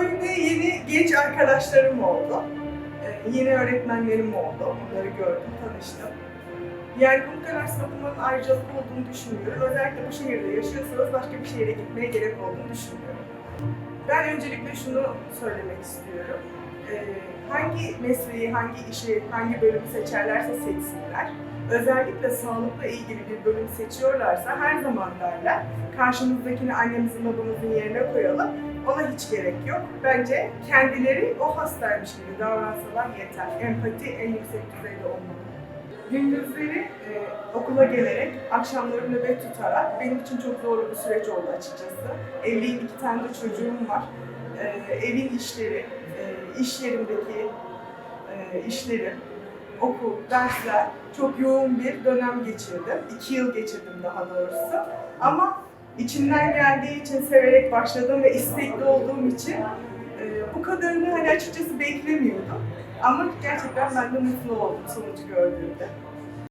Köyde yeni genç arkadaşlarım oldu. Ee, yeni öğretmenlerim oldu. Onları gördüm, tanıştım. Yani Pamuk Üniversitesi okumanın ayrıcalıklı olduğunu düşünmüyorum. Özellikle bu şehirde yaşıyorsanız başka bir şehre gitmeye gerek olduğunu düşünmüyorum. Ben öncelikle şunu söylemek istiyorum. Hangi mesleği, hangi işi, hangi bölümü seçerlerse seçsinler. Özellikle sağlıkla ilgili bir bölüm seçiyorlarsa her zaman derler karşımızdakini annemizin babamızın yerine koyalım. Ona hiç gerek yok. Bence kendileri o hastaymış gibi davransalar yeter. Empati en yüksek düzeyde olmalı. Gündüzleri e, okula gelerek, akşamları nöbet tutarak benim için çok zorlu bir süreç oldu açıkçası. Evliyim, iki tane de çocuğum var. E, evin işleri, e, iş yerimdeki e, işlerim, okul, dersler çok yoğun bir dönem geçirdim. İki yıl geçirdim daha doğrusu. Ama içimden geldiği için severek başladım ve istekli olduğum için e, bu kadarını hani açıkçası beklemiyordum. Ama gerçekten ben de mutlu oldum sonucu gördüğümde.